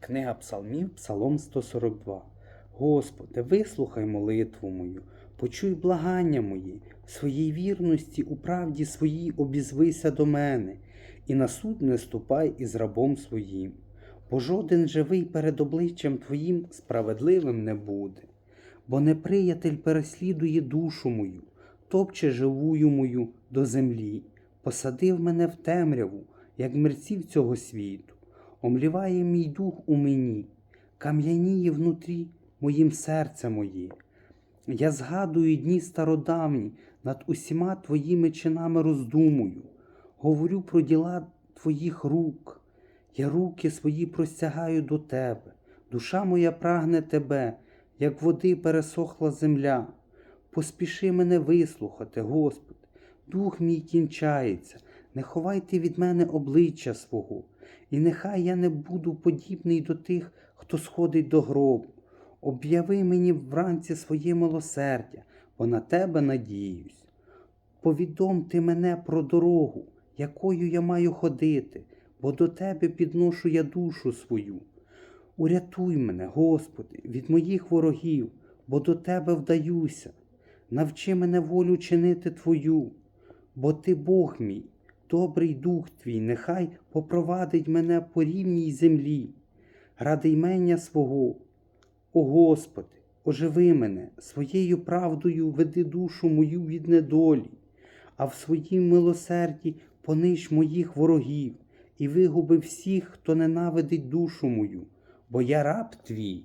Книга Псалмів, Псалом 142. Господи, вислухай молитву мою, почуй благання мої, в своїй вірності у правді своїй обізвися до мене, і на суд не ступай із рабом своїм, бо жоден живий перед обличчям Твоїм справедливим не буде, бо неприятель переслідує душу мою, топче живую мою до землі, посадив мене в темряву, як мерців цього світу омліває мій дух у мені, кам'яніє внутрі моїм серце моє. Я згадую дні стародавні, над усіма твоїми чинами роздумую, говорю про діла твоїх рук. Я руки свої простягаю до тебе, душа моя прагне тебе, як води пересохла земля. Поспіши мене вислухати, Господи, дух мій кінчається, не ховайте від мене обличчя свого, і нехай я не буду подібний до тих, хто сходить до гробу. Об'яви мені вранці своє милосердя, бо на тебе надіюсь. Повідом ти мене про дорогу, якою я маю ходити, бо до тебе підношу я душу свою. Урятуй мене, Господи, від моїх ворогів, бо до тебе вдаюся. Навчи мене волю чинити Твою, бо Ти Бог мій, добрий дух Твій, нехай попровадить мене по рівній землі, ради ймення свого. О Господи, оживи мене, своєю правдою веди душу мою від недолі, а в своїм милосерді понищ моїх ворогів і вигуби всіх, хто ненавидить душу мою, бо я раб твій.